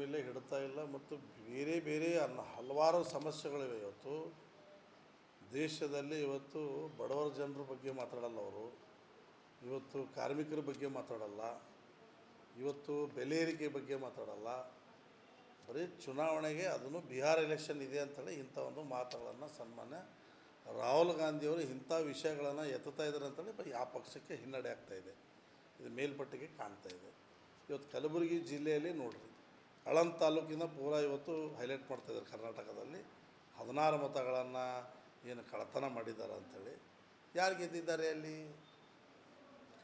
ಮೇಲೆ ಹಿಡ್ತಾ ಇಲ್ಲ ಮತ್ತು ಬೇರೆ ಬೇರೆ ಅನ್ನ ಹಲವಾರು ಸಮಸ್ಯೆಗಳಿವೆ ಇವತ್ತು. ದೇಶದಲ್ಲಿ ಇವತ್ತು ಬಡವರ ಜನರ ಬಗ್ಗೆ ಮಾತಾಡಲ್ಲ ಅವರು. ಇವತ್ತು ಕಾರ್ಮಿಕರ ಬಗ್ಗೆ ಮಾತಾಡಲ್ಲ. ಇವತ್ತು ಬೆಲೆ ಏರಿಕೆ ಬಗ್ಗೆ ಮಾತಾಡಲ್ಲ. ಬರೀ ಚುನಾವಣೆಗೆ ಅದನ್ನು ಬಿಹಾರ್ ಎಲೆಕ್ಷನ್ ಇದೆ ಅಂತೇಳಿ ಇಂಥ ಒಂದು ಮಾತುಗಳನ್ನು ಸನ್ಮಾನ್ಯ ರಾಹುಲ್ ಗಾಂಧಿಯವರು ಇಂಥ ವಿಷಯಗಳನ್ನು ಎತ್ತುತ್ತಾ ಇದ್ದಾರೆ ಅಂತೇಳಿ ಆ ಪಕ್ಷಕ್ಕೆ ಹಿನ್ನಡೆ ಆಗ್ತಾ ಇದೆ. ಇದು ಮೇಲ್ಪಟ್ಟಿಗೆ ಕಾಣ್ತಾ ಇದೆ. ಇವತ್ತು ಕಲಬುರಗಿ ಜಿಲ್ಲೆಯಲ್ಲಿ ನೋಡ್ರಿ. ಆಳಂದ್ ತಾಲೂಕಿನ ಪೂರ ಇವತ್ತು ಹೈಲೈಟ್ ಮಾಡ್ತಾಯಿದ್ದಾರೆ ಕರ್ನಾಟಕದಲ್ಲಿ. ಹದಿನಾರು ಮತಗಳನ್ನು ಏನು ಕಳತನ ಮಾಡಿದ್ದಾರೆ ಅಂಥೇಳಿ ಯಾರು ಗೆದ್ದಿದ್ದಾರೆ ಅಲ್ಲಿ?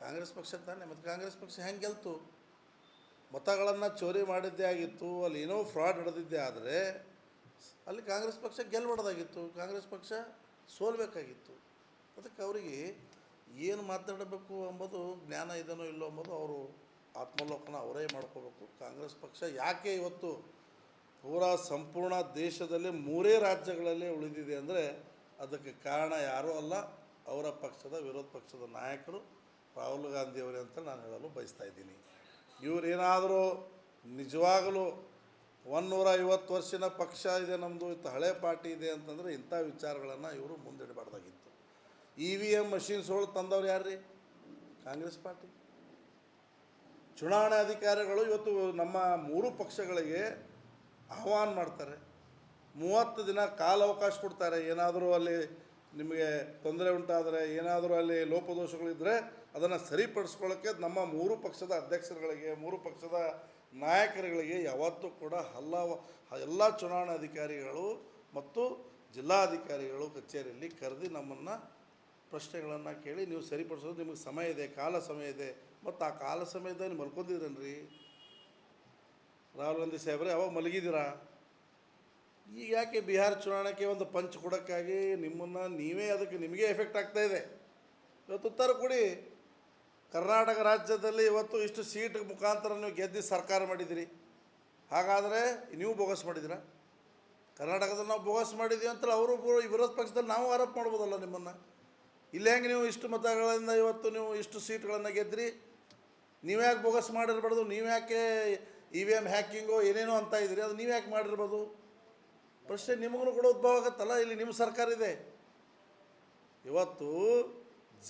ಕಾಂಗ್ರೆಸ್ ಪಕ್ಷ ತಾನೆ, ಮತ್ತು ಕಾಂಗ್ರೆಸ್ ಪಕ್ಷ ಹೆಂಗೆ ಗೆಲ್ತು? ಮತಗಳನ್ನು ಚೋರಿ ಮಾಡಿದ್ದೇ ಆಗಿತ್ತು, ಅಲ್ಲಿ ಏನೋ ಫ್ರಾಡ್ ನಡೆದಿದ್ದೇ ಆದರೆ ಅಲ್ಲಿ ಕಾಂಗ್ರೆಸ್ ಪಕ್ಷ ಗೆಲ್ಬಾರ್ದಾಗಿತ್ತು, ಕಾಂಗ್ರೆಸ್ ಪಕ್ಷ ಸೋಲ್ಬೇಕಾಗಿತ್ತು. ಅದಕ್ಕೆ ಅವರಿಗೆ ಏನು ಮಾತಾಡಬೇಕು ಅಂಬೋದು ಜ್ಞಾನ ಇದನೋ ಇಲ್ಲೋ ಅಂಬೋದು ಅವರು ಆತ್ಮಲೋಕನ ಅವರೇ ಮಾಡ್ಕೋಬೇಕು. ಕಾಂಗ್ರೆಸ್ ಪಕ್ಷ ಯಾಕೆ ಇವತ್ತು ಪೂರಾ ಸಂಪೂರ್ಣ ದೇಶದಲ್ಲಿ ಮೂರೇ ರಾಜ್ಯಗಳಲ್ಲೇ ಉಳಿದಿದೆ ಅಂದರೆ ಅದಕ್ಕೆ ಕಾರಣ ಯಾರೂ ಅಲ್ಲ, ಅವರ ಪಕ್ಷದ, ವಿರೋಧ ಪಕ್ಷದ ನಾಯಕರು ರಾಹುಲ್ ಗಾಂಧಿಯವರೇ ಅಂತ ನಾನು ಹೇಳಲು ಬಯಸ್ತಾ ಇದ್ದೀನಿ. ಇವರೇನಾದರೂ ನಿಜವಾಗಲೂ ಒನ್ನೂರ ಐವತ್ತು ವರ್ಷದ ಪಕ್ಷ ಇದೆ ನಮ್ಮದು ಇಂಥ ಹಳೆ ಪಾರ್ಟಿ ಇದೆ ಅಂತಂದರೆ ಇಂಥ ವಿಚಾರಗಳನ್ನು ಇವರು ಮುಂದಿಡಬಾರ್ದಾಗಿತ್ತು. ಇ ವಿ ಎಂ ಮಷಿನ್ಸ್ಗಳು ತಂದವ್ರು ಯಾರು ರೀ ಕಾಂಗ್ರೆಸ್ ಪಾರ್ಟಿ. ಚುನಾವಣಾ ಅಧಿಕಾರಿಗಳು ಇವತ್ತು ನಮ್ಮ ಮೂರು ಪಕ್ಷಗಳಿಗೆ ಆಹ್ವಾನ ಮಾಡ್ತಾರೆ. ಮೂವತ್ತು ದಿನ ಕಾಲ ಅವಕಾಶ ಕೊಡ್ತಾರೆ. ಏನಾದರೂ ಅಲ್ಲಿ ನಿಮಗೆ ತೊಂದರೆ ಉಂಟಾದರೆ, ಏನಾದರೂ ಅಲ್ಲಿ ಲೋಪದೋಷಗಳಿದ್ದರೆ ಅದನ್ನು ಸರಿಪಡಿಸ್ಕೊಳ್ಳೋಕ್ಕೆ ನಮ್ಮ ಮೂರು ಪಕ್ಷದ ಅಧ್ಯಕ್ಷರುಗಳಿಗೆ, ಮೂರು ಪಕ್ಷದ ನಾಯಕರುಗಳಿಗೆ ಯಾವತ್ತೂ ಕೂಡ ಎಲ್ಲ ಎಲ್ಲ ಚುನಾವಣಾಧಿಕಾರಿಗಳು ಮತ್ತು ಜಿಲ್ಲಾಧಿಕಾರಿಗಳು ಕಚೇರಿಯಲ್ಲಿ ಕರೆದು ನಮ್ಮನ್ನು ಪ್ರಶ್ನೆಗಳನ್ನು ಕೇಳಿ ನೀವು ಸರಿಪಡಿಸೋದು ನಿಮಗೆ ಸಮಯ ಇದೆ, ಕಾಲ ಸಮಯ ಇದೆ ಮತ್ತು ಆ ಕಾಲ ಸಮಯದಲ್ಲಿ ಮಲ್ಕೊಂಡಿದ್ರೇನ್ರಿ? ರಾಹುಲ್ ಗಾಂಧಿ ಸಾಹೇಬ್ರೆ ಅವಾಗ ಮಲಗಿದ್ದೀರಾ? ಈಗ ಯಾಕೆ ಬಿಹಾರ ಚುನಾವಣೆಗೆ ಒಂದು ಪಂಚ್ ಕೊಡೋಕ್ಕಾಗಿ ನಿಮ್ಮನ್ನು ನೀವೇ ಅದಕ್ಕೆ ನಿಮಗೆ ಎಫೆಕ್ಟ್ ಆಗ್ತಾ ಇದೆ? ಇವತ್ತು ಉತ್ತರ ಕೊಡಿ. ಕರ್ನಾಟಕ ರಾಜ್ಯದಲ್ಲಿ ಇವತ್ತು ಇಷ್ಟು ಸೀಟ್ ಮುಖಾಂತರ ನೀವು ಗೆದ್ದು ಸರ್ಕಾರ ಮಾಡಿದಿರಿ. ಹಾಗಾದರೆ ನೀವು ಬೋಗಸ್ ಮಾಡಿದ್ದೀರಾ ಕರ್ನಾಟಕದಲ್ಲಿ ನಾವು ಬೋಗಸ್ ಮಾಡಿದ್ದೀವಿ ಅಂತ ಅವರು ವಿರೋಧ ಪಕ್ಷದಲ್ಲಿ ನಾವು ಆರೋಪ ಮಾಡ್ಬೋದಲ್ಲ ನಿಮ್ಮನ್ನು? ಇಲ್ಲಿ ಹೆಂಗೆ ನೀವು ಇಷ್ಟು ಮತಗಳಿಂದ ಇವತ್ತು ನೀವು ಇಷ್ಟು ಸೀಟ್ಗಳನ್ನು ಗೆದ್ದಿರಿ? ನೀವು ಯಾಕೆ ಬೋಗಸ್ ಮಾಡಿರ್ಬಾರ್ದು? ನೀವು ಯಾಕೆ ಇ ವಿ ಎಂ ಹ್ಯಾಕಿಂಗು ಏನೇನೋ ಅಂತ ಇದ್ದೀರಿ? ಅದು ನೀವು ಯಾಕೆ ಮಾಡಿರ್ಬೋದು ಪ್ರಶ್ನೆ ನಿಮಗೂ ಕೂಡ ಉದ್ಭವ ಆಗುತ್ತಲ್ಲ? ಇಲ್ಲಿ ನಿಮ್ಮ ಸರ್ಕಾರ ಇದೆ. ಇವತ್ತು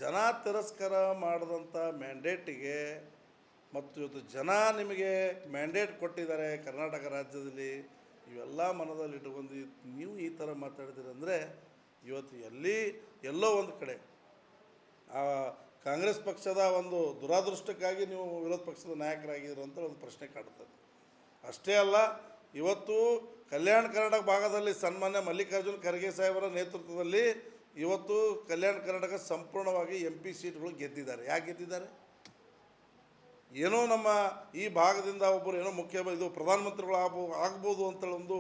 ಜನ ತಿರಸ್ಕಾರ ಮಾಡಿದಂಥ ಮ್ಯಾಂಡೇಟಿಗೆ ಮತ್ತು ಇವತ್ತು ಜನ ನಿಮಗೆ ಮ್ಯಾಂಡೇಟ್ ಕೊಟ್ಟಿದ್ದಾರೆ ಕರ್ನಾಟಕ ರಾಜ್ಯದಲ್ಲಿ, ಇವೆಲ್ಲ ಮನದಲ್ಲಿ ಇಟ್ಕೊಂಡು ನೀವು ಈ ಥರ ಮಾತಾಡ್ತೀರಂದರೆ ಇವತ್ತು ಎಲ್ಲಿ ಎಲ್ಲೋ ಒಂದು ಕಡೆ ಕಾಂಗ್ರೆಸ್ ಪಕ್ಷದ ಒಂದು ದುರಾದೃಷ್ಟಕ್ಕಾಗಿ ನೀವು ವಿರೋಧ ಪಕ್ಷದ ನಾಯಕರಾಗಿದ್ದೀರ ಅಂತ ಒಂದು ಪ್ರಶ್ನೆ ಕಾಡ್ತದೆ. ಅಷ್ಟೇ ಅಲ್ಲ, ಇವತ್ತು ಕಲ್ಯಾಣ ಕರ್ನಾಟಕ ಭಾಗದಲ್ಲಿ ಸನ್ಮಾನ್ಯ ಮಲ್ಲಿಕಾರ್ಜುನ್ ಖರ್ಗೆ ಸಾಹೇಬರ ನೇತೃತ್ವದಲ್ಲಿ ಇವತ್ತು ಕಲ್ಯಾಣ ಕರ್ನಾಟಕ ಸಂಪೂರ್ಣವಾಗಿ ಎಂ ಪಿ ಸೀಟ್ಗಳು ಗೆದ್ದಿದ್ದಾರೆ. ಯಾಕೆ ಗೆದ್ದಿದ್ದಾರೆ? ಏನೋ ನಮ್ಮ ಈ ಭಾಗದಿಂದ ಒಬ್ಬರು ಏನೋ ಮುಖ್ಯ ಇದು ಪ್ರಧಾನಮಂತ್ರಿಗಳು ಆಗ್ಬೋ, ಆಗ್ಬೋದು ಅಂತೇಳಿ ಒಂದು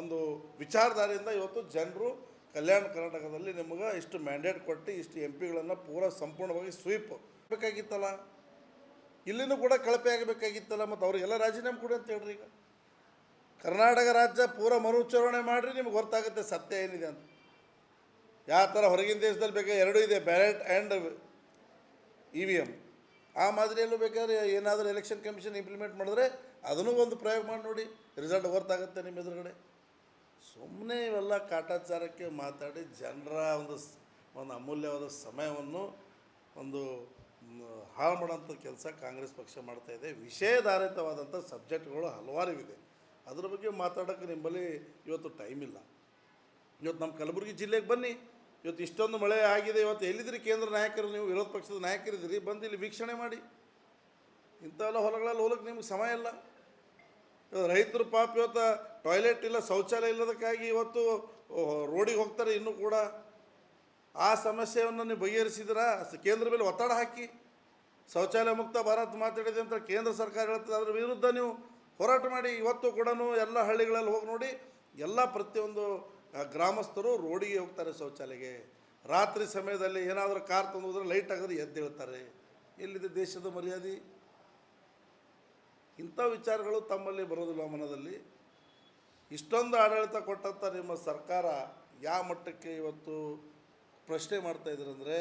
ಒಂದು ವಿಚಾರಧಾರೆಯಿಂದ ಇವತ್ತು ಜನರು ಕಲ್ಯಾಣ ಕರ್ನಾಟಕದಲ್ಲಿ ನಿಮಗೆ ಇಷ್ಟು ಮ್ಯಾಂಡೇಟ್ ಕೊಟ್ಟು ಇಷ್ಟು ಎಂ ಪಿಗಳನ್ನು ಪೂರ ಸಂಪೂರ್ಣವಾಗಿ ಸ್ವೀಪ್ ಬೇಕಾಗಿತ್ತಲ್ಲ ಇಲ್ಲಿನೂ ಕೂಡ ಕಳಪೆ ಆಗಬೇಕಾಗಿತ್ತಲ್ಲ ಮತ್ತು ಅವರಿಗೆಲ್ಲ ರಾಜೀನಾಮೆ ಕೊಡಿ ಅಂತ ಹೇಳ್ರಿ ಈಗ. ಕರ್ನಾಟಕ ರಾಜ್ಯ ಪೂರ ಮರುಚರಣೆ ಮಾಡಿರಿ ನಿಮ್ಗೆ ಗೊತ್ತಾಗುತ್ತೆ ಸತ್ಯ ಏನಿದೆ ಅಂತ. ಯಾವ ಥರ ಹೊರಗಿನ ದೇಶದಲ್ಲಿ ಬೇಕಾದ್ರೆ ಎರಡೂ ಇದೆ, ballot and E V M ಆ ಮಾದರಿಯಲ್ಲೂ ಬೇಕಾದ್ರೆ ಏನಾದರೂ ಎಲೆಕ್ಷನ್ ಕಮಿಷನ್ ಇಂಪ್ಲಿಮೆಂಟ್ ಮಾಡಿದ್ರೆ ಅದನ್ನೂ ಒಂದು ಪ್ರಯೋಗ ಮಾಡಿ ನೋಡಿ ರಿಸಲ್ಟ್ ಗೊತ್ತಾಗುತ್ತೆ ನಿಮ್ಮ ಎದುರುಗಡೆ. ಸುಮ್ಮನೆ ಇವೆಲ್ಲ ಕಾಟಾಚಾರಕ್ಕೆ ಮಾತಾಡಿ ಜನರ ಒಂದು ಒಂದು ಅಮೂಲ್ಯವಾದ ಸಮಯವನ್ನು ಒಂದು ಹಾಳು ಮಾಡೋಂಥ ಕೆಲಸ ಕಾಂಗ್ರೆಸ್ ಪಕ್ಷ ಮಾಡ್ತಾ ಇದೆ. ವಿಷಯಧಾರಿತವಾದಂಥ ಸಬ್ಜೆಕ್ಟ್ಗಳು ಹಲವಾರು ಇದೆ ಅದ್ರ ಬಗ್ಗೆ ಮಾತಾಡೋಕ್ಕೆ ನಿಮ್ಮಲ್ಲಿ ಇವತ್ತು ಟೈಮ್ ಇಲ್ಲ. ಇವತ್ತು ನಮ್ಮ ಕಲಬುರಗಿ ಜಿಲ್ಲೆಗೆ ಬನ್ನಿ. ಇವತ್ತು ಇಷ್ಟೊಂದು ಮಳೆ ಆಗಿದೆ. ಇವತ್ತು ಎಲ್ಲಿದ್ದೀರಿ ಕೇಂದ್ರ ನಾಯಕರು? ನೀವು ವಿರೋಧ ಪಕ್ಷದ ನಾಯಕರಿದ್ದೀರಿ. ಬಂದು ಇಲ್ಲಿ ವೀಕ್ಷಣೆ ಮಾಡಿ. ಇಂಥವೆಲ್ಲ ಹೊಲಗಳಲ್ಲಿ ಹೋಲಕ್ಕೆ ನಿಮ್ಗೆ ಸಮಯ ಇಲ್ಲ. ರೈತರು ಪಾಪ ಇವತ್ತು ಟಾಯ್ಲೆಟ್ ಇಲ್ಲ ಶೌಚಾಲಯ ಇಲ್ಲದಕ್ಕಾಗಿ ಇವತ್ತು ರೋಡಿಗೆ ಹೋಗ್ತಾರೆ ಇನ್ನೂ ಕೂಡ. ಆ ಸಮಸ್ಯೆಯನ್ನು ನೀವು ಬಗೆಹರಿಸಿದ್ರ ಕೇಂದ್ರ ಮೇಲೆ ಒತ್ತಡ ಹಾಕಿ. ಶೌಚಾಲಯ ಮುಕ್ತ ಭಾರತ್ ಮಾತಾಡಿದೆ ಅಂತ ಕೇಂದ್ರ ಸರ್ಕಾರ ಹೇಳ್ತದೆ. ಅದರ ವಿರುದ್ಧ ನೀವು ಹೋರಾಟ ಮಾಡಿ. ಇವತ್ತು ಕೂಡ ಎಲ್ಲ ಹಳ್ಳಿಗಳಲ್ಲಿ ಹೋಗಿ ನೋಡಿ, ಎಲ್ಲ ಪ್ರತಿಯೊಂದು ಗ್ರಾಮಸ್ಥರು ರೋಡಿಗೆ ಹೋಗ್ತಾರೆ ಶೌಚಾಲಯಗೆ ರಾತ್ರಿ ಸಮಯದಲ್ಲಿ ಏನಾದರೂ ಕಾರ್ ತಂದು ಹೋದ್ರೆ ಲೈಟ್ ಆಗೋದು ಎದ್ದೇಳ್ತಾರೆ ಎಲ್ಲಿದೆ ದೇಶದ ಮರ್ಯಾದೆ? ಇಂಥ ವಿಚಾರಗಳು ತಮ್ಮಲ್ಲಿ ಬರೋದಿಲ್ಲ ಮನದಲ್ಲಿ. ಇಷ್ಟೊಂದು ಆಡಳಿತ ಕೊಟ್ಟಂಥ ನಿಮ್ಮ ಸರ್ಕಾರ ಯಾವ ಮಟ್ಟಕ್ಕೆ ಇವತ್ತು ಪ್ರಶ್ನೆ ಮಾಡ್ತಾ ಇದ್ರಂದರೆ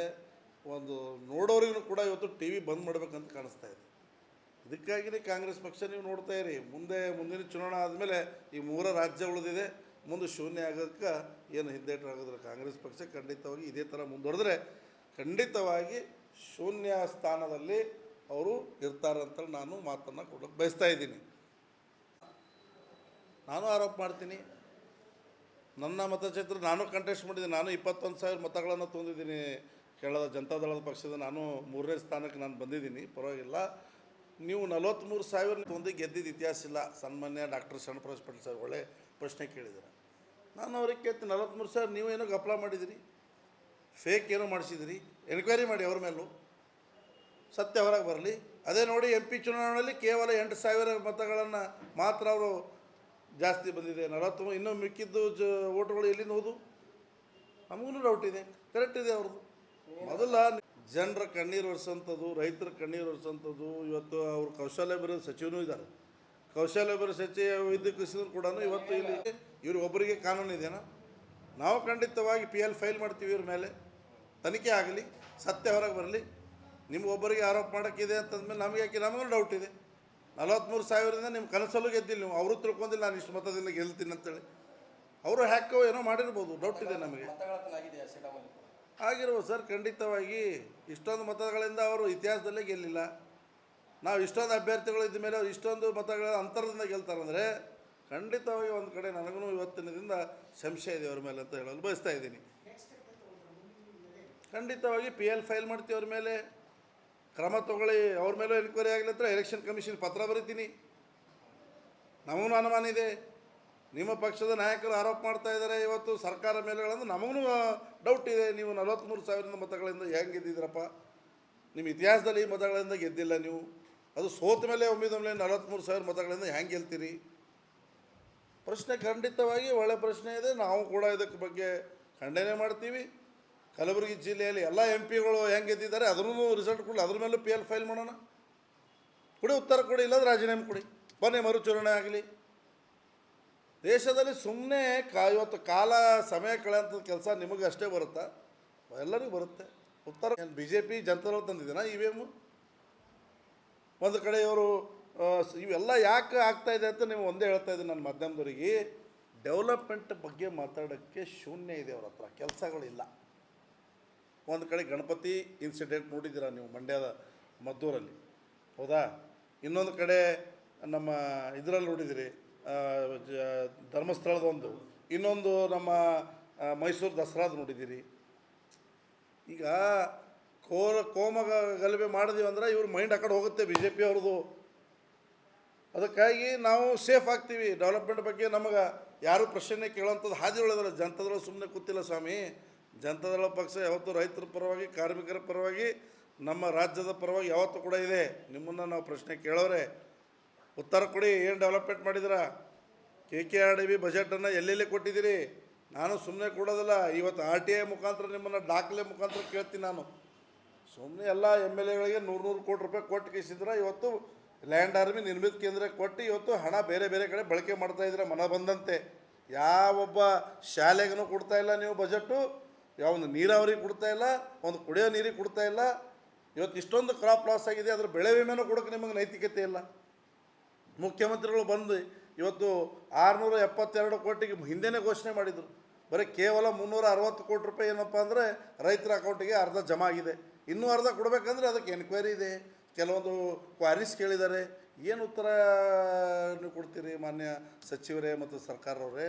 ಒಂದು ನೋಡೋರಿಗೂ ಕೂಡ ಇವತ್ತು ಟಿ ವಿ ಬಂದ್ ಮಾಡಬೇಕಂತ ಕಾಣಿಸ್ತಾ ಇದೆ. ಇದಕ್ಕಾಗಿನೇ ಕಾಂಗ್ರೆಸ್ ಪಕ್ಷ ನೀವು ನೋಡ್ತಾ ಇರಿ. ಮುಂದೆ ಮುಂದಿನ ಚುನಾವಣೆ ಆದಮೇಲೆ ಈ ಮೂರ ರಾಜ್ಯ ಉಳಿದಿದೆ. ಮುಂದೆ ಶೂನ್ಯ ಆಗೋದಕ್ಕೆ ಏನು ಹಿಂದೇಟು ಆಗೋದಿಲ್ಲ ಕಾಂಗ್ರೆಸ್ ಪಕ್ಷ ಖಂಡಿತವಾಗಿ ಇದೇ ಥರ ಮುಂದುವರೆದ್ರೆ ಖಂಡಿತವಾಗಿ ಶೂನ್ಯ ಸ್ಥಾನದಲ್ಲಿ ಅವರು ಇರ್ತಾರೆ ಅಂತ ನಾನು ಮಾತನ್ನು ಕೊಡೋಕ್ಕೆ ಬಯಸ್ತಾ ಇದ್ದೀನಿ. ನಾನು ಆರೋಪ ಮಾಡ್ತೀನಿ. ನನ್ನ ಮತಕ್ಷೇತ್ರ ನಾನು ಕಂಟೆಸ್ಟ್ ಮಾಡಿದ್ದೀನಿ. ನಾನು ಇಪ್ಪತ್ತೊಂದು ಸಾವಿರ ಮತಗಳನ್ನು ತಂದಿದ್ದೀನಿ ಕೇರಳದ ಜನತಾದಳದ ಪಕ್ಷದ ನಾನು ಮೂರನೇ ಸ್ಥಾನಕ್ಕೆ ನಾನು ಬಂದಿದ್ದೀನಿ. ಪರವಾಗಿಲ್ಲ. ನೀವು ನಲವತ್ತ್ಮೂರು ಸಾವಿರ ಒಂದು ಗೆದ್ದಿದ್ದ ಇತಿಹಾಸ ಇಲ್ಲ. ಸನ್ಮಾನ್ಯ ಡಾಕ್ಟರ್ ಶರಣಪ್ರಕಾಶ್ ಪಟೇಲ್ ಸರ್ ಒಳ್ಳೆ ಪ್ರಶ್ನೆ ಕೇಳಿದ್ದಾರೆ. ನಾನು ಅವ್ರಿಗೆ ಕೇಳ್ತೀನಿ. ನಲವತ್ತ್ಮೂರು ಸಾವಿರ ನೀವು ಏನೋ ಗಪ್ಲ ಮಾಡಿದಿರಿ. ಫೇಕ್ ಏನೋ ಮಾಡಿಸಿದಿರಿ. ಎನ್ಕ್ವೈರಿ ಮಾಡಿ ಅವ್ರ ಮೇಲೂ. ಸತ್ಯ ಹೊರಗೆ ಬರಲಿ. ಅದೇ ನೋಡಿ ಎಂ ಪಿ ಚುನಾವಣೆಯಲ್ಲಿ ಕೇವಲ ಎಂಟು ಸಾವಿರ ಮತಗಳನ್ನು ಮಾತ್ರ ಅವರು ಜಾಸ್ತಿ ಬಂದಿದೆ. ನಲವತ್ತು ಇನ್ನೂ ಮಿಕ್ಕಿದ್ದು ಜ ಓಟ್ಗಳು ಎಲ್ಲಿಂದ ಹೋದು? ನಮಗೂ ಡೌಟ್ ಇದೆ. ಕರೆಕ್ಟ್ ಇದೆ ಅವ್ರದ್ದು. ಮೊದಲ ಜನರ ಕಣ್ಣೀರು ಒರೆಸೋಂಥದ್ದು, ರೈತರ ಕಣ್ಣೀರು ಒರೆಸೋಂಥದ್ದು, ಇವತ್ತು ಅವರು ಕೌಶಲ್ಯ ಬರೋ ಸಚಿವನೂ ಇದ್ದಾರೆ. ಕೌಶಲ್ಯ ಬರೋ ಸಚಿವ ವಿದ್ಯುತ್ ಕೂಡ ಇವತ್ತು ಇಲ್ಲಿ ಇವ್ರು ಒಬ್ಬರಿಗೆ ಕಾನೂನು ಇದೆಯಾ ನಾವು ಖಂಡಿತವಾಗಿ ಪಿ ಎಲ್ ಫೈಲ್ ಮಾಡ್ತೀವಿ ಇವ್ರ ಮೇಲೆ. ತನಿಖೆ ಆಗಲಿ, ಸತ್ಯ ಹೊರಗೆ ಬರಲಿ. ನಿಮ್ಗೊಬ್ಬರಿಗೆ ಆರೋಪ ಮಾಡೋಕ್ಕಿದೆ ಅಂತಂದ್ಮೇಲೆ ನಮಗೆ ಯಾಕೆ? ನಮಗೂ ಡೌಟ್ ಇದೆ. ನಲವತ್ತ್ಮೂರು ಸಾವಿರದಿಂದ ನಿಮ್ಮ ಕನಸಲ್ಲೂ ಗೆದ್ದಿಲ್ಲ ನೀವು. ಅವರು ತಿಳ್ಕೊಂಡಿಲ್ಲ ನಾನು ಇಷ್ಟು ಮತದಿಂದ ಗೆಲ್ತೀನಿ ಅಂತೇಳಿ. ಅವರು ಹ್ಯಾಕೋ ಏನೋ ಮಾಡಿರ್ಬೋದು ಡೌಟ್ ಇದೆ ನಮಗೆ. ಆಗಿರ್ಬೋದು ಸರ್ ಖಂಡಿತವಾಗಿ. ಇಷ್ಟೊಂದು ಮತಗಳಿಂದ ಅವರು ಇತಿಹಾಸದಲ್ಲೇ ಗೆಲ್ಲಿಲ್ಲ. ನಾವು ಇಷ್ಟೊಂದು ಅಭ್ಯರ್ಥಿಗಳು ಇದ್ದ ಮೇಲೆ ಅವ್ರು ಇಷ್ಟೊಂದು ಮತಗಳ ಅಂತರದಿಂದ ಗೆಲ್ತಾರಂದರೆ ಖಂಡಿತವಾಗಿ ಒಂದು ಕಡೆ ನನಗೂ ಇವತ್ತಿನದಿಂದ ಸಂಶಯ ಇದೆ ಅವ್ರ ಮೇಲೆ ಅಂತ ಹೇಳಲು ಬಯಸ್ತಾ ಇದ್ದೀನಿ. ಖಂಡಿತವಾಗಿ ಪಿ ಎಲ್ ಫೈಲ್ ಮಾಡ್ತೀವಿ ಅವ್ರ ಮೇಲೆ. ಕ್ರಮ ತಗೊಳ್ಳಿ, ಅವ್ರ ಮೇಲೂ ಎನ್ಕ್ವೈರಿ ಆಗಲಿ ಹತ್ರ ಎಲೆಕ್ಷನ್ ಕಮಿಷನ್ ಪತ್ರ ಬರಿತೀನಿ. ನಮಗೂ ಅನುಮಾನ ಇದೆ. ನಿಮ್ಮ ಪಕ್ಷದ ನಾಯಕರು ಆರೋಪ ಮಾಡ್ತಾ ಇದ್ದಾರೆ, ಇವತ್ತು ಸರ್ಕಾರ ಮೇಲೆಗಳಂದ್ರೆ ನಮಗೂ ಡೌಟ್ ಇದೆ. ನೀವು ನಲವತ್ತ್ಮೂರು ಸಾವಿರದ ಮತಗಳಿಂದ ಹೆಂಗೆ ಗೆದ್ದಿದ್ದೀರಪ್ಪ? ನಿಮ್ಮ ಇತಿಹಾಸದಲ್ಲಿ ಈ ಮತಗಳಿಂದ ಗೆದ್ದಿಲ್ಲ ನೀವು. ಅದು ಸೋತ ಮೇಲೆ ಒಮ್ಮಿದೊಮ್ಮೆ ನಲವತ್ತ್ಮೂರು ಸಾವಿರ ಮತಗಳಿಂದ ಹೆಂಗೆ ಗೆಲ್ತೀರಿ? ಪ್ರಶ್ನೆ ಖಂಡಿತವಾಗಿ ಒಳ್ಳೆ ಪ್ರಶ್ನೆ ಇದೆ. ನಾವು ಕೂಡ ಇದಕ್ಕೆ ಬಗ್ಗೆ ಖಂಡನೆ ಮಾಡ್ತೀವಿ. ಕಲಬುರಗಿ ಜಿಲ್ಲೆಯಲ್ಲಿ ಎಲ್ಲ ಎಂ ಪಿಗಳು ಹೆಂಗೆ ಗೆದ್ದಿದ್ದಾರೆ ಅದ್ರೂ ರಿಸಲ್ಟ್ ಕೊಡಲಿ, ಅದ್ರ ಮೇಲೂ ಪಿ ಎಲ್ ಫೈಲ್ ಮಾಡೋಣ. ಕೊಡಿ, ಉತ್ತರ ಕೊಡಿ ಇಲ್ಲದ ರಾಜೀನಾಮೆ ಕೊಡಿ. ಬನ್ನಿ, ಮರುಚೂರಣೆ ಆಗಲಿ. ದೇಶದಲ್ಲಿ ಸುಮ್ಮನೆ ಕಾ, ಇವತ್ತು ಕಾಲ, ಸಮಯ ಕಳೆಯಂಥದ್ದು ಕೆಲಸ ನಿಮಗೆ ಅಷ್ಟೇ ಬರುತ್ತಾ? ಎಲ್ಲರಿಗೂ ಬರುತ್ತೆ. ಉತ್ತರ ಬಿ ಜೆ ಪಿ ಜನತಾದಳ ತಂದಿದ್ದೀನ ಇ ಎಮ್ಮು ಒಂದು ಕಡೆ ಇವರು ಇವೆಲ್ಲ ಯಾಕೆ ಆಗ್ತಾ ಇದೆ ಅಂತ ನೀವು ಒಂದೇ ಹೇಳ್ತಾ ಇದ್ದೀನಿ ನನ್ನ ಮಾಧ್ಯಮದವರಿಗೆ. ಡೆವಲಪ್ಮೆಂಟ್ ಬಗ್ಗೆ ಮಾತಾಡೋಕ್ಕೆ ಶೂನ್ಯ ಇದೆ ಅವ್ರ ಹತ್ರ, ಕೆಲಸಗಳಿಲ್ಲ. ಒಂದು ಕಡೆ ಗಣಪತಿ ಇನ್ಸಿಡೆಂಟ್ ನೋಡಿದ್ದೀರ ನೀವು ಮಂಡ್ಯದ ಮದ್ದೂರಲ್ಲಿ? ಹೌದಾ? ಇನ್ನೊಂದು ಕಡೆ ನಮ್ಮ ಇದರಲ್ಲಿ ನೋಡಿದಿರಿ ಧರ್ಮಸ್ಥಳದ ಒಂದು. ಇನ್ನೊಂದು ನಮ್ಮ ಮೈಸೂರು ದಸರಾದ ನೋಡಿದ್ದೀರಿ ಈಗ ಕೋಲ ಕೋಮಗ ಗಲಭೆ ಮಾಡಿದೀವಿ ಅಂದ್ರೆ ಇವ್ರ ಮೈಂಡ್ ಆ ಕಡೆ ಹೋಗುತ್ತೆ ಬಿ ಜೆ ಪಿ ಅವ್ರದ್ದು. ಅದಕ್ಕಾಗಿ ನಾವು ಸೇಫ್ ಆಗ್ತೀವಿ. ಡೆವಲಪ್ಮೆಂಟ್ ಬಗ್ಗೆ ನಮಗೆ ಯಾರೂ ಪ್ರಶ್ನೆ ಕೇಳೋಂಥದ್ದು ಹಾದಿ ಒಳಗಲ್ಲ ಜನತದ್ರೊಳಗೆ ಸುಮ್ಮನೆ ಕೂತಿಲ್ಲ ಸ್ವಾಮಿ. ಜನತಾದಳ ಪಕ್ಷ ಯಾವತ್ತೂ ರೈತರ ಪರವಾಗಿ, ಕಾರ್ಮಿಕರ ಪರವಾಗಿ, ನಮ್ಮ ರಾಜ್ಯದ ಪರವಾಗಿ ಯಾವತ್ತೂ ಕೂಡ ಇದೆ. ನಿಮ್ಮನ್ನು ನಾವು ಪ್ರಶ್ನೆ ಕೇಳೋರೆ. ಉತ್ತರ ಕೊಡಿ, ಏನು development ಮಾಡಿದಿರಾ? K K R D B ಬಜೆಟನ್ನು ಎಲ್ಲೆಲ್ಲಿ ಕೊಟ್ಟಿದ್ದೀರಿ? ನಾನು ಸುಮ್ಮನೆ ಕೊಡೋದಿಲ್ಲ, ಇವತ್ತು ಆರ್ ಟಿ ಐ ಮುಖಾಂತರ ನಿಮ್ಮನ್ನು ದಾಖಲೆ ಮುಖಾಂತರ ಕೇಳ್ತೀನಿ ನಾನು. ಸುಮ್ಮನೆ ಎಲ್ಲ ಎಂ ಎಲ್ ಎಗಳಿಗೆ ನೂರು ನೂರು ಕೋಟಿ ರೂಪಾಯಿ ಕೊಟ್ಟು ಕೇಸಿದ್ರೆ, ಇವತ್ತು ಲ್ಯಾಂಡ್ ಆರ್ಮಿ ನಿರ್ಮಿತ ಕೇಂದ್ರ ಕೊಟ್ಟು ಇವತ್ತು ಹಣ ಬೇರೆ ಬೇರೆ ಕಡೆ ಬಳಕೆ ಮಾಡ್ತಾಯಿದ್ರೆ ಮನ ಬಂದಂತೆ ಯಾವೊಬ್ಬ ಶಾಲೆಗೂ ಕೊಡ್ತಾ ಇಲ್ಲ ನೀವು ಬಜೆಟು ಯಾವ ಒಂದು ನೀರಾವರಿ ಕೊಡ್ತಾ ಇಲ್ಲ, ಒಂದು ಕುಡಿಯೋ ನೀರಿಗೆ ಕೊಡ್ತಾ ಇಲ್ಲ. ಇವತ್ತು ಇಷ್ಟೊಂದು ಕ್ರಾಪ್ ಲಾಸ್ ಆಗಿದೆ ಅದ್ರ ಬೆಳೆ ವಿಮೆನೂ ಕೊಡೋಕೆ ನಿಮಗೆ ನೈತಿಕತೆ ಇಲ್ಲ. ಮುಖ್ಯಮಂತ್ರಿಗಳು ಬಂದು ಇವತ್ತು ಆರುನೂರ ಎಪ್ಪತ್ತೆರಡು ಕೋಟಿಗೆ ಹಿಂದೆನೇ ಘೋಷಣೆ ಮಾಡಿದರು. ಬರೀ ಕೇವಲ ಮುನ್ನೂರ ಅರವತ್ತು ಕೋಟಿ ರೂಪಾಯಿ ಏನಪ್ಪ ಅಂದರೆ ರೈತರ ಅಕೌಂಟಿಗೆ ಅರ್ಧ ಜಮಾ ಆಗಿದೆ. ಇನ್ನೂ ಅರ್ಧ ಕೊಡಬೇಕಂದ್ರೆ ಅದಕ್ಕೆ ಎನ್ಕ್ವೈರಿ ಇದೆ. ಕೆಲವೊಂದು ಕ್ವಾರೀಸ್ ಕೇಳಿದ್ದಾರೆ. ಏನು ಉತ್ತರ ನೀವು ಕೊಡ್ತೀರಿ ಮಾನ್ಯ ಸಚಿವರೇ ಮತ್ತು ಸರ್ಕಾರವರೇ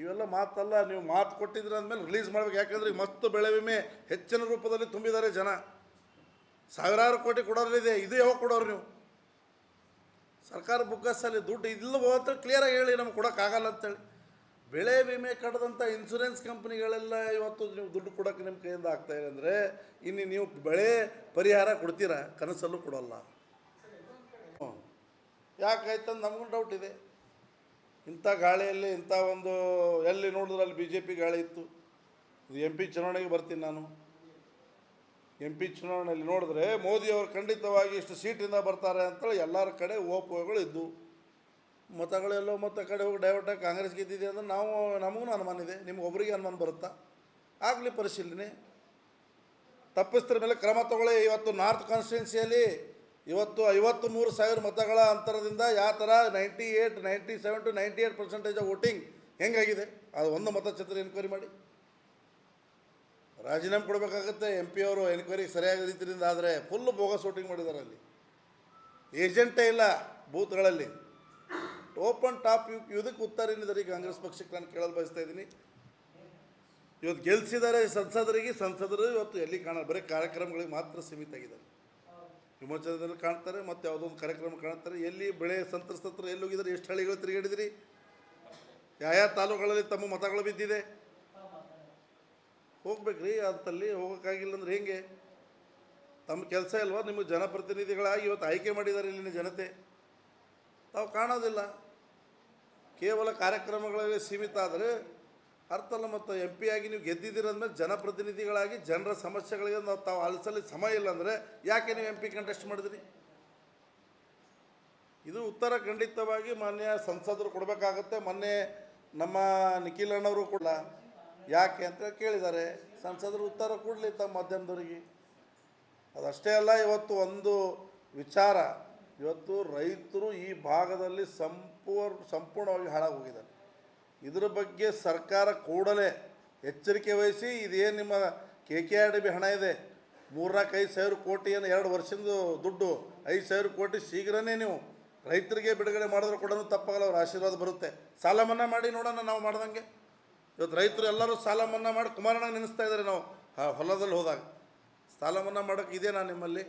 ಇವೆಲ್ಲ ಮಾತಲ್ಲ, ನೀವು ಮಾತು ಕೊಟ್ಟಿದ್ರೆ ಅಂದಮೇಲೆ ರಿಲೀಸ್ ಮಾಡ್ಬೇಕು. ಯಾಕಂದ್ರೆ ಮಸ್ತ್ ಬೆಳೆ ವಿಮೆ ಹೆಚ್ಚಿನ ರೂಪದಲ್ಲಿ ತುಂಬಿದ್ದಾರೆ ಜನ. ಸಾವಿರಾರು ಕೋಟಿ ಕೊಡೋರಿದೆ ಇದು ಯಾವಾಗ ಕೊಡೋರು ನೀವು? ಸರ್ಕಾರ ಬುಕ್ಕಸಲ್ಲಿ ದುಡ್ಡು ಇಲ್ಲವೋ ಅಂತ ಕ್ಲಿಯರಾಗಿ ಹೇಳಿ, ನಮ್ಗೆ ಕೊಡೋಕ್ಕಾಗಲ್ಲ ಅಂತೇಳಿ. ಬೆಳೆ ವಿಮೆ ಕಟ್ಟದಂಥ ಇನ್ಸೂರೆನ್ಸ್ ಕಂಪ್ನಿಗಳೆಲ್ಲ ಇವತ್ತು ನೀವು ದುಡ್ಡು ಕೊಡೋಕ್ಕೆ ನಿಮ್ಮ ಕೈಯಿಂದ ಆಗ್ತಾ ಇದೆ ಅಂದರೆ, ಇನ್ನು ನೀವು ಬೆಳೆ ಪರಿಹಾರ ಕೊಡ್ತೀರಾ? ಕನಸಲ್ಲೂ ಕೊಡೋಲ್ಲ. ಹ್ಞೂ ಯಾಕಾಯ್ತಂದು ನಮಗೂ ಡೌಟ್ ಇದೆ. ಇಂಥ ಗಾಳಿಯಲ್ಲಿ, ಇಂಥ ಒಂದು ಎಲ್ಲಿ ನೋಡಿದ್ರೆ ಅಲ್ಲಿ ಬಿ ಜೆ ಪಿ ಗಾಳಿ ಇತ್ತು. ಎಂ ಪಿ ಚುನಾವಣೆಗೆ ಬರ್ತೀನಿ ನಾನು. ಎಂ ಪಿ ಚುನಾವಣೆಯಲ್ಲಿ ನೋಡಿದ್ರೆ ಮೋದಿಯವರು ಖಂಡಿತವಾಗಿ ಇಷ್ಟು ಸೀಟಿಂದ ಬರ್ತಾರೆ ಅಂತೇಳಿ ಎಲ್ಲರ ಕಡೆ ಓಪುಗಳು ಇದ್ದು. ಮತಗಳೆಲ್ಲೋ ಮತ್ತೆ ಕಡೆ ಹೋಗಿ ಡೈವರ್ಟ್ ಆಗಿ ಕಾಂಗ್ರೆಸ್ ಗೆದ್ದಿದೆ ಅಂದ್ರೆ ನಾವು, ನಮಗೂ ಅನುಮಾನ ಇದೆ, ನಿಮ್ಗೆ ಒಬ್ಬರಿಗೆ ಅನುಮಾನ ಬರುತ್ತಾ? ಆಗಲಿ ಪರಿಶೀಲನೆ. ತಪ್ಪಿಸ್ತರ ಮೇಲೆ ಕ್ರಮ ತಗೊಳ್ಳಿ. ಇವತ್ತು ನಾರ್ತ್ ಕಾನ್ಸ್ಟಿಟ್ಯೂನ್ಸಿಯಲ್ಲಿ ಇವತ್ತು ಐವತ್ತು ಮೂರು ಸಾವಿರ ಮತಗಳ ಅಂತರದಿಂದ ಯಾವ ಥರ ninety eight ninety seven to ninety eight percentage voting ಹೆಂಗಾಗಿದೆ? ಅದು ಒಂದು ಮತಕ್ಷೇತ್ರ ಎನ್ಕ್ವೈರಿ ಮಾಡಿ. ರಾಜೀನಾಮೆ ಕೊಡಬೇಕಾಗತ್ತೆ. ಎಂ ಪಿ ಅವರು ಎನ್ಕ್ವೈರಿ ಸರಿಯಾದ ರೀತಿಯಿಂದ ಆದರೆ ಫುಲ್ ಬೋಗಸ್ ವೋಟಿಂಗ್ ಮಾಡಿದ್ದಾರೆ ಅಲ್ಲಿ. ಏಜೆಂಟೇ ಇಲ್ಲ ಬೂತ್ಗಳಲ್ಲಿ. ಓಪನ್ ಟಾಪ್ ಇದಕ್ಕೆ ಉತ್ತರ ಏನಿದ್ದಾರೆ ಕಾಂಗ್ರೆಸ್ ಪಕ್ಷಕ್ಕೆ ನಾನು ಕೇಳಲು ಬಯಸ್ತಾ ಇದ್ದೀನಿ. ಇವತ್ತು ಗೆಲ್ಲಿಸಿದ್ದಾರೆ ಸಂಸದರಿಗೆ, ಸಂಸದರು ಇವತ್ತು ಎಲ್ಲಿ ಕಾಣ ಬರೀ ಕಾರ್ಯಕ್ರಮಗಳಿಗೆ ಮಾತ್ರ ಸೀಮಿತ ಆಗಿದ್ದಾರೆ. ವಿಮೋಚನದಲ್ಲಿ ಕಾಣ್ತಾರೆ, ಮತ್ತು ಯಾವುದೋ ಒಂದು ಕಾರ್ಯಕ್ರಮ ಕಾಣ್ತಾರೆ. ಎಲ್ಲಿ ಬೆಳೆ ಸಂತ್ರಸ್ತತ್ರ ಎಲ್ಲಿ ಹೋಗಿದ್ದಾರೆ, ಎಷ್ಟು ಹಳ್ಳಿಗಳು ತಿರುಗಾಡಿದಿರಿ? ಯಾವ್ಯಾವ ತಾಲೂಕುಗಳಲ್ಲಿ ತಮ್ಮ ಮತಗಳು ಬಿದ್ದಿದೆ? ಹೋಗ್ಬೇಕ್ರಿ, ಅಂತಲ್ಲಿ ಹೋಗೋಕ್ಕಾಗಿಲ್ಲ ಅಂದ್ರೆ ಹೇಗೆ? ತಮ್ಮ ಕೆಲಸ ಇಲ್ವಾ? ನಿಮ್ಮ ಜನಪ್ರತಿನಿಧಿಗಳಾಗಿ ಇವತ್ತು ಆಯ್ಕೆ ಮಾಡಿದ್ದಾರೆ ಇಲ್ಲಿನ ಜನತೆ. ತಾವು ಕಾಣೋದಿಲ್ಲ. ಕೇವಲ ಕಾರ್ಯಕ್ರಮಗಳಲ್ಲಿ ಸೀಮಿತ ಆದರೆ ಅರ್ಥ ಅಲ್ಲ ಮತ್ತು ಎಂ ಪಿ ಆಗಿ ನೀವು ಗೆದ್ದಿದ್ದೀರಂದ್ಮೇಲೆ ಜನಪ್ರತಿನಿಧಿಗಳಾಗಿ ಜನರ ಸಮಸ್ಯೆಗಳಿಗೆ ನಾವು ತಾವು ಆಲಿಸಲಿ ಸಮಯ ಇಲ್ಲ ಅಂದರೆ ಯಾಕೆ ನೀವು ಎಂ ಪಿ ಕಂಟೆಸ್ಟ್ ಮಾಡಿದ್ರಿ? ಇದು ಉತ್ತರ ಖಂಡಿತವಾಗಿ ಮಾನ್ಯ ಸಂಸದರು ಕೊಡಬೇಕಾಗತ್ತೆ. ಮೊನ್ನೆ ನಮ್ಮ ನಿಖಿಲ್ ಅಣ್ಣವರು ಕೂಡ ಯಾಕೆ ಅಂತ ಕೇಳಿದ್ದಾರೆ. ಸಂಸದರು ಉತ್ತರ ಕೊಡಲಿ ತಮ್ಮ ಮಾಧ್ಯಮದವರಿಗೆ. ಅದಷ್ಟೇ ಅಲ್ಲ, ಇವತ್ತು ಒಂದು ವಿಚಾರ. ಇವತ್ತು ರೈತರು ಈ ಭಾಗದಲ್ಲಿ ಸಂಪೂರ್ಣ ಸಂಪೂರ್ಣವಾಗಿ ಹಾಳಾಗೋಗಿದ್ದಾರೆ ಇದರ ಬಗ್ಗೆ ಸರ್ಕಾರ ಕೂಡಲೇ ಎಚ್ಚರಿಕೆ ವಹಿಸಿ, ಇದೇನು ನಿಮ್ಮ K K R D B ಹಣ ಇದೆ? ಮೂರ್ನಾಲ್ಕು ಐದು ಸಾವಿರ ಕೋಟಿ ಏನು ಎರಡು ವರ್ಷದ ದುಡ್ಡು, ಐದು ಸಾವಿರ ಕೋಟಿ ಶೀಘ್ರನೇ ನೀವು ರೈತರಿಗೆ ಬಿಡುಗಡೆ ಮಾಡಿದ್ರೆ ಕೂಡ ತಪ್ಪಾಗಲ್ಲ, ಅವ್ರ ಆಶೀರ್ವಾದ ಬರುತ್ತೆ. ಸಾಲ ಮನ್ನಾ ಮಾಡಿ ನೋಡೋಣ ನಾವು ಮಾಡ್ದಂಗೆ. ಇವತ್ತು ರೈತರು ಎಲ್ಲರೂ ಸಾಲ ಮನ್ನಾ ಮಾಡಿ ಕುಮಾರಣ್ಣ ನೆನೆಸ್ತಾ ಇದ್ದಾರೆ ನಾವು ಹೊಲದಲ್ಲಿ ಹೋದಾಗ. ಸಾಲ ಮನ್ನಾ ಮಾಡೋಕೆ ನಾನು ನಿಮ್ಮಲ್ಲಿ?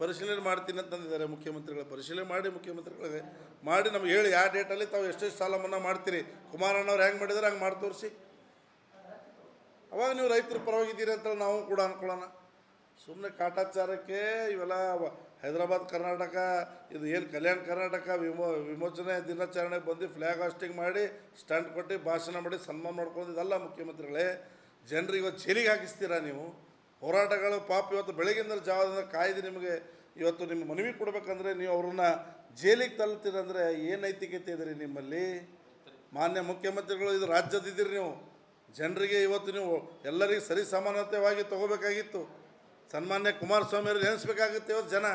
ಪರಿಶೀಲನೆ ಮಾಡ್ತೀನಿ ಅಂತಂದಿದ್ದಾರೆ ಮುಖ್ಯಮಂತ್ರಿಗಳ. ಪರಿಶೀಲನೆ ಮಾಡಿ ಮುಖ್ಯಮಂತ್ರಿಗಳಿಗೆ ಮಾಡಿ ನಮ್ಗೆ ಹೇಳಿ ಯಾವ ಡೇಟಲ್ಲಿ ತಾವು ಎಷ್ಟೆಷ್ಟು ಸಾಲ ಮನ್ನಾ ಮಾಡ್ತೀರಿ ಕುಮಾರಣ್ಣವ್ರು ಹೆಂಗೆ ಮಾಡಿದಾರೆ ಹಂಗೆ ಮಾಡಿ ತೋರಿಸಿ. ಅವಾಗ ನೀವು ರೈತರ ಪರವಾಗಿದ್ದೀರಿ ಅಂತ ನಾವು ಕೂಡ ಅನ್ಕೊಳ್ಳೋಣ. ಸುಮ್ಮನೆ ಕಾಟಾಚಾರಕ್ಕೆ ಇವೆಲ್ಲ ಹೈದರಾಬಾದ್ ಕರ್ನಾಟಕ, ಇದು ಏನು ಕಲ್ಯಾಣ ಕರ್ನಾಟಕ ವಿಮೋ, ವಿಮೋಚನೆ ದಿನಾಚರಣೆಗೆ ಬಂದು ಫ್ಲ್ಯಾಗ್ ಹಾಸ್ಟಿಂಗ್ ಮಾಡಿ ಸ್ಟ್ಯಾಂಡ್ ಕೊಟ್ಟು ಭಾಷಣ ಮಾಡಿ, ಸನ್ಮಾನ ಮಾಡ್ಕೊಂಡು ಇದಲ್ಲ ಮುಖ್ಯಮಂತ್ರಿಗಳೇ. ಜನರಿಗೆ ಜೈಲಿಗೆ ಹಾಕಿಸ್ತೀರಾ ನೀವು? ಹೋರಾಟಗಳು ಪಾಪ ಇವತ್ತು ಬೆಳಗಿಂದ ಜಾವದಿಂದ ಕಾಯ್ದು ನಿಮಗೆ ಇವತ್ತು ನಿಮ್ಮ ಮನವಿ ಕೊಡಬೇಕಂದ್ರೆ ನೀವು ಅವ್ರನ್ನ ಜೈಲಿಗೆ ತಳ್ತೀರಂದ್ರೆ ಏನು ನೈತಿಕತೆ ಇದೆ ರೀ ನಿಮ್ಮಲ್ಲಿ? ಮಾನ್ಯ ಮುಖ್ಯಮಂತ್ರಿಗಳು, ಇದು ರಾಜ್ಯದಿದ್ದೀರಿ ನೀವು. ಜನರಿಗೆ ಇವತ್ತು ನೀವು ಎಲ್ಲರಿಗೂ ಸರಿ ಸಮಾನತೆವಾಗಿ ತಗೋಬೇಕಾಗಿತ್ತು. ಸನ್ಮಾನ್ಯ ಕುಮಾರಸ್ವಾಮಿ ಅವರು ನೆನೆಸ್ಬೇಕಾಗುತ್ತೆ ಇವತ್ತು ಜನ.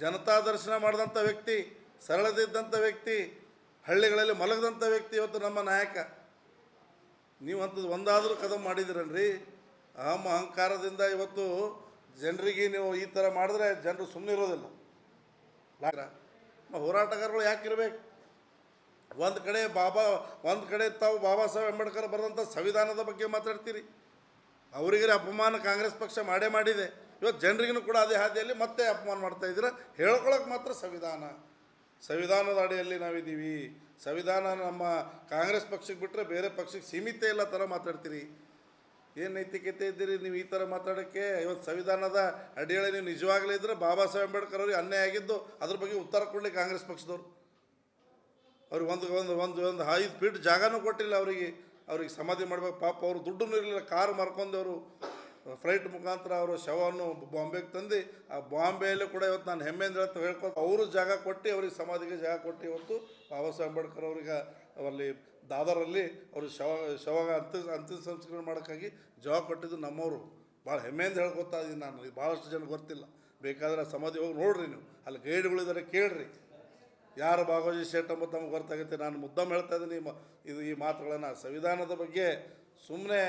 ಜನತಾ ದರ್ಶನ ಮಾಡಿದಂಥ ವ್ಯಕ್ತಿ ಸರಳದಿದ್ದಂಥ ವ್ಯಕ್ತಿ, ಹಳ್ಳಿಗಳಲ್ಲಿ ಮಲಗದಂಥ ವ್ಯಕ್ತಿ ಇವತ್ತು ನಮ್ಮ ನಾಯಕ. ನೀವು ಅಂಥದ್ದು ಒಂದಾದರೂ ಕದಂ ಮಾಡಿದಿರನ್ರಿ ಅಹಂ ಅಹಂಕಾರದಿಂದ ಇವತ್ತು ಜನರಿಗೆ ನೀವು ಈ ಥರ ಮಾಡಿದ್ರೆ ಜನರು ಸುಮ್ಮನೆ ಇರೋದಿಲ್ಲ. ಹೋರಾಟಗಾರಗಳು ಇರಬೇಕು? ಒಂದು ಕಡೆ ಬಾಬಾ, ಒಂದು ಕಡೆ ತಾವು ಬಾಬಾ ಸಾಹೇಬ್ ಅಂಬೇಡ್ಕರ್ ಬರೆದಂಥ ಸಂವಿಧಾನದ ಬಗ್ಗೆ ಮಾತಾಡ್ತೀರಿ. ಅವರಿಗೆ ಅಪಮಾನ ಕಾಂಗ್ರೆಸ್ ಪಕ್ಷ ಮಾಡೇ ಮಾಡಿದೆ. ಇವತ್ತು ಜನರಿಗೂ ಕೂಡ ಅದೇ ಹಾದಿಯಲ್ಲಿ ಮತ್ತೆ ಅಪಮಾನ ಮಾಡ್ತಾ ಇದ್ದೀರ? ಹೇಳ್ಕೊಳಕ್ಕೆ ಮಾತ್ರ ಸಂವಿಧಾನ. ಸಂವಿಧಾನದ ಅಡಿಯಲ್ಲಿ ನಾವಿದ್ದೀವಿ. ಸಂವಿಧಾನ ನಮ್ಮ ಕಾಂಗ್ರೆಸ್ ಪಕ್ಷಕ್ಕೆ ಬಿಟ್ಟರೆ ಬೇರೆ ಪಕ್ಷಕ್ಕೆ ಸೀಮಿತ ಇಲ್ಲ ಥರ ಮಾತಾಡ್ತೀರಿ. ಏನು ನೈತಿಕತೆ ಇದ್ದೀರಿ? ನೀವು ಈ ಥರ ಮಾತಾಡೋಕ್ಕೆ? ಇವತ್ತು ಸಂವಿಧಾನದ ಅಡಿಯಲ್ಲಿ ನೀವು ನಿಜವಾಗ್ಲೇ ಇದ್ದರೆ ಬಾಬಾ ಸಾಹೇಬ್ ಅಂಬೇಡ್ಕರ್ ಅವ್ರಿಗೆ ಅನ್ಯಾಯ ಆಗಿದ್ದು ಅದ್ರ ಬಗ್ಗೆ ಉತ್ತರ ಕೊಡಲಿ ಕಾಂಗ್ರೆಸ್ ಪಕ್ಷದವ್ರು. ಅವ್ರಿಗೆ ಒಂದು ಒಂದು ಒಂದು ಒಂದು ಐದು ಫೀಟ್ ಜಾಗನೂ ಕೊಟ್ಟಿಲ್ಲ ಅವರಿಗೆ. ಅವ್ರಿಗೆ ಸಮಾಧಿ ಮಾಡಬೇಕು. ಪಾಪ ಅವರು ದುಡ್ಡೂ ಇರಲಿಲ್ಲ. ಕಾರು ಮಾರ್ಕೊಂಡು ಅವರು, ಫ್ಲೈಟ್ ಮುಖಾಂತರ ಅವರು ಶವವನ್ನು ಬಾಂಬೆಗೆ ತಂದು ಆ ಬಾಂಬೆಯಲ್ಲಿ ಕೂಡ ಇವತ್ತು ನಾನು ಹೆಮ್ಮೆಯಿಂದ ಹೇಳ್ತಾ ಹೇಳ್ಕೊಂಡು ಅವರು ಜಾಗ ಕೊಟ್ಟು, ಅವ್ರಿಗೆ ಸಮಾಧಿಗೆ ಜಾಗ ಕೊಟ್ಟು ಇವತ್ತು ಬಾಬಾ ಸಾಹೇಬ್ ಅಂಬೇಡ್ಕರ್ ಅವ್ರಿಗೆ ಅಲ್ಲಿ ದಾದರಲ್ಲಿ ಅವರು ಶವ ಶವ ಅಂತ್ಯ ಅಂತ್ಯ ಸಂಸ್ಕರಣೆ ಮಾಡೋಕ್ಕಾಗಿ ಜವಾಬ್ ಕೊಟ್ಟಿದ್ದು ನಮ್ಮವರು. ಭಾಳ ಹೆಮ್ಮೆಯಿಂದ ಹೇಳ್ಕೊತಾ ಇದ್ದೀನಿ ನಾನು, ಇದು ಭಾಳಷ್ಟು ಜನ ಗೊತ್ತಿಲ್ಲ. ಬೇಕಾದ್ರೆ ಸಮಾಧಿ ಹೋಗಿ ನೋಡ್ರಿ ನೀವು. ಅಲ್ಲಿ ಗೈಡ್ಗಳಿದ್ದಾರೆ ಕೇಳ್ರಿ. ಯಾರು ಭಾಗವತಿ ಶೇಟ್ ಅಂಬ ತಮಗೆ ಗೊತ್ತಾಗುತ್ತೆ. ನಾನು ಮುದ್ದಮ್ ಹೇಳ್ತಾ ಇದ್ದೀನಿ ಇದು ಈ ಮಾತುಗಳನ್ನು. ಸಂವಿಧಾನದ ಬಗ್ಗೆ ಸುಮ್ಮನೆ